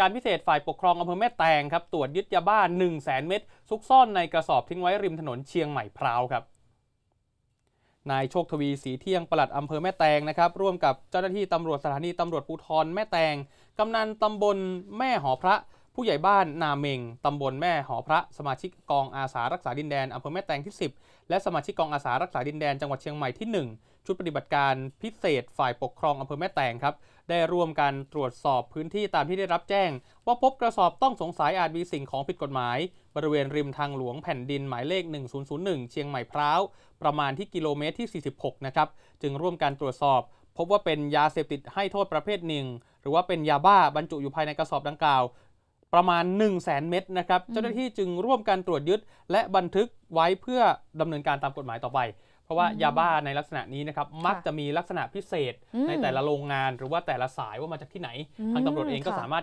การพิเศษฝ่ายปกครองอำเภอแม่แตงครับตรวจยึดยาบ้า 1 0 0 0 0แเม็ดซุกซ่อนในกระสอบทิ้งไว้ริมถนนเชียงใหม่พร้าวครับนายโชคทวีสีเที่ยงปลัดอำเภอแม่แตงนะครับร่วมกับเจ้าหน้าที่ตำรวจสถานีตำรวจภูธรแม่แตงกำนันตำบลแม่หอพระ ผู้ใหญ่บ้านนาเมงตำบลแม่หอพระสมาชิกกองอาสารักษาดินแดนอำเภอแม่แตงที่ 10 และสมาชิกกองอาสารักษาดินแดนจังหวัดเชียงใหม่ที่ 1 ชุดปฏิบัติการพิเศษฝ่ายปกครองอำเภอแม่แตงครับ ได้ร่วมกันตรวจสอบพื้นที่ตามที่ได้รับแจ้ง ว่าพบกระสอบต้องสงสัยอาจมีสิ่งของผิดกฎหมาย บริเวณริมทางหลวงแผ่นดินหมายเลข 1001 เชียงใหม่พร้าวประมาณที่กิโลเมตรที่ 46 นะครับจึงร่วมกันตรวจสอบพบว่าเป็นยาเสพติดให้โทษประเภทหนึ่ง หรือว่าเป็นยาบ้าบรรจุอยู่ภายในกระสอบดังกล่าว ประมาณ 1 0 0 0 0แสนเม็ดนะครับ เจ้าหน้าที่จึงร่วมกันตรวจยึด และบันทึกไว้เพื่อดำเนินการตามกฎหมายต่อไป เพราะว่าอืมยาบ้าในลักษณะนี้นะครับ มักจะมีลักษณะพิเศษอืมในแต่ละโรงงาน หรือว่าแต่ละสายว่ามาจากที่ไหนอืมทางตำรวจเองก็ค่ะสามารถ